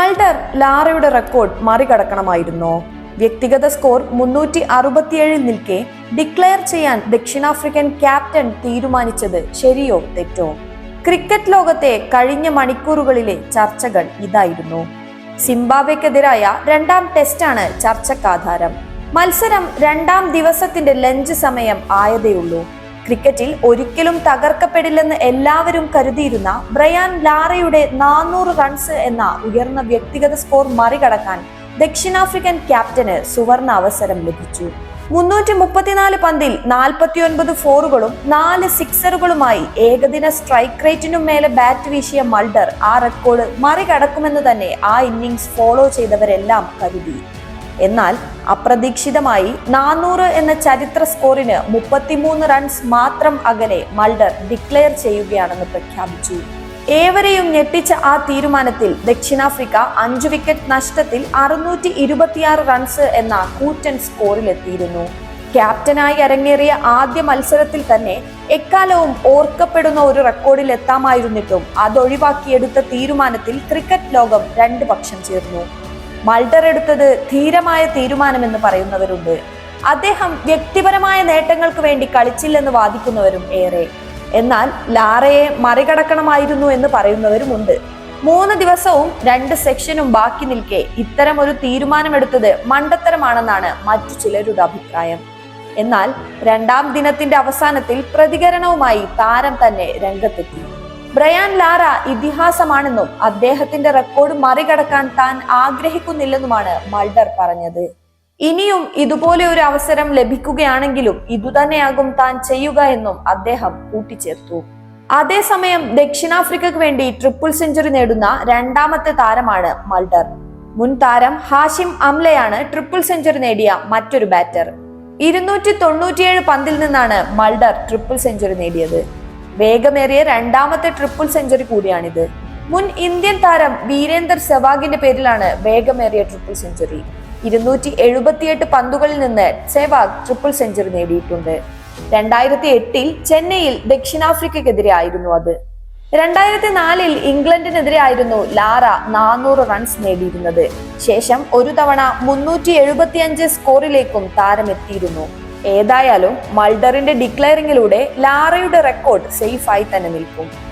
Mulder ലാറയുടെ record മറികടക്കണമായിരുന്നോ. വ്യക്തിഗത score മുന്നൂറ്റി അറുപത്തിയേഴിൽ നിൽക്കെ ഡിക്ലെയർ ചെയ്യാൻ ദക്ഷിണാഫ്രിക്കൻ ക്യാപ്റ്റൻ തീരുമാനിച്ചത് ശരിയോ തെറ്റോ? ക്രിക്കറ്റ് ലോകത്തെ കഴിഞ്ഞ മണിക്കൂറുകളിലെ ചർച്ചകൾ ഇതായിരുന്നു. സിംബാബ്വെക്കെതിരായ രണ്ടാം ടെസ്റ്റാണ് ചർച്ചക്കാധാരം. മത്സരം രണ്ടാം ദിവസത്തിന്റെ ലഞ്ച് സമയം ആയതേയുള്ളൂ. ക്രിക്കറ്റിൽ ഒരിക്കലും തകർക്കപ്പെടില്ലെന്ന് എല്ലാവരും കരുതിയിരുന്ന ബ്രയാൻ ലാറയുടെ നാനൂറ് റൺസ് എന്ന ഉയർന്ന വ്യക്തിഗത സ്കോർ മറികടക്കാൻ ദക്ഷിണാഫ്രിക്കൻ ക്യാപ്റ്റന് സുവർണ അവസരം ലഭിച്ചു. മുന്നൂറ്റി മുപ്പത്തിനാല് പന്തിൽ നാൽപ്പത്തിയൊൻപത് ഫോറുകളും നാല് സിക്സറുകളുമായി ഏകദിന സ്ട്രൈക്ക് റേറ്റിനും മേലെ ബാറ്റ് വീശിയ മൾഡർ ആ റെക്കോർഡ് മറികടക്കുമെന്ന് തന്നെ ആ ഇന്നിംഗ്സ് ഫോളോ ചെയ്തവരെല്ലാം കരുതി. എന്നാൽ അപ്രതീക്ഷിതമായി നാനൂറ് എന്ന ചരിത്ര സ്കോറിന് മുപ്പത്തിമൂന്ന് റൺസ് മാത്രം അകലെ മൾഡർ ഡിക്ലെയർ ചെയ്യുകയാണെന്ന് പ്രഖ്യാപിച്ചു. ഏവരെയും ഞെട്ടിച്ച ആ തീരുമാനത്തിൽ ദക്ഷിണാഫ്രിക്ക അഞ്ചു വിക്കറ്റ് നഷ്ടത്തിൽ അറുന്നൂറ്റി ഇരുപത്തിയാറ് റൺസ് എന്ന കൂറ്റൻ സ്കോറിലെത്തിയിരുന്നു. ക്യാപ്റ്റനായി അരങ്ങേറിയ ആദ്യ മത്സരത്തിൽ തന്നെ എക്കാലവും ഓർക്കപ്പെടുന്ന ഒരു റെക്കോർഡിൽ എത്താമായിരുന്നിട്ടും അതൊഴിവാക്കിയെടുത്ത തീരുമാനത്തിൽ ക്രിക്കറ്റ് ലോകം രണ്ട് പക്ഷം ചേർന്നു. മൾഡർ എടുത്തത് ധീരമായ തീരുമാനമെന്ന് പറയുന്നവരുണ്ട്. അദ്ദേഹം വ്യക്തിപരമായ നേട്ടങ്ങൾക്ക് വേണ്ടി കളിച്ചില്ലെന്ന് വാദിക്കുന്നവരും ഏറെ. എന്നാൽ ലാറയെ മറികടക്കണമായിരുന്നു എന്ന് പറയുന്നവരുമുണ്ട്. മൂന്ന് ദിവസവും രണ്ട് സെക്ഷനും ബാക്കി നിൽക്കെ ഇത്തരം ഒരു തീരുമാനമെടുത്തത് മണ്ടത്തരമാണെന്നാണ് മറ്റു ചിലരുടെ അഭിപ്രായം. എന്നാൽ രണ്ടാം ദിനത്തിന്റെ അവസാനത്തിൽ പ്രതികരണവുമായി താരം തന്നെ രംഗത്തെത്തി. ബ്രയാൻ ലാറ ഇതിഹാസമാണെന്നും അദ്ദേഹത്തിന്റെ റെക്കോർഡ് മറികടക്കാൻ താൻ ആഗ്രഹിക്കുന്നില്ലെന്നുമാണ് മൾഡർ പറഞ്ഞത്. ഇനിയും ഇതുപോലെ ഒരു അവസരം ലഭിക്കുകയാണെങ്കിലും ഇതുതന്നെയാകും താൻ ചെയ്യുക എന്നും അദ്ദേഹം കൂട്ടിച്ചേർത്തു. അതേസമയം ദക്ഷിണാഫ്രിക്കയ്ക്ക് വേണ്ടി ട്രിപ്പിൾ സെഞ്ചുറി നേടുന്ന രണ്ടാമത്തെ താരമാണ് മൾഡർ. മുൻ താരം ഹാഷിം അംലയാണ് ട്രിപ്പിൾ സെഞ്ചുറി നേടിയ മറ്റൊരു ബാറ്റർ. ഇരുന്നൂറ്റി തൊണ്ണൂറ്റിയേഴ് പന്തിൽ നിന്നാണ് മൾഡർ ട്രിപ്പിൾ സെഞ്ചുറി നേടിയത്. വേഗമേറിയ രണ്ടാമത്തെ ട്രിപ്പിൾ സെഞ്ചുറി കൂടിയാണിത്. മുൻ ഇന്ത്യൻ താരം വീരേന്ദർ സെവാഗിന്റെ പേരിലാണ് വേഗമേറിയ ട്രിപ്പിൾ സെഞ്ചുറി ഇരുന്നൂറ്റി എഴുപത്തിയെട്ട് പന്തുകളിൽ നിന്ന് സെവാഗ് ട്രിപ്പിൾ സെഞ്ചുറി നേടിയിട്ടുണ്ട്. രണ്ടായിരത്തി എട്ടിൽ ചെന്നൈയിൽ ദക്ഷിണാഫ്രിക്കയ്ക്കെതിരെ ആയിരുന്നു അത്. രണ്ടായിരത്തി നാലിൽ ഇംഗ്ലണ്ടിനെതിരെ ആയിരുന്നു ലാറ നാനൂറ് റൺസ് നേടിയിരുന്നത്. ശേഷം ഒരു തവണ മുന്നൂറ്റി എഴുപത്തിയഞ്ച് സ്കോറിലേക്കും താരമെത്തിയിരുന്നു. ഏതായാലും മൾഡറിന്റെ ഡിക്ലയറിംഗിലൂടെ ലാറയുടെ റെക്കോർഡ് സേഫായി തന്നെ നിൽക്കും.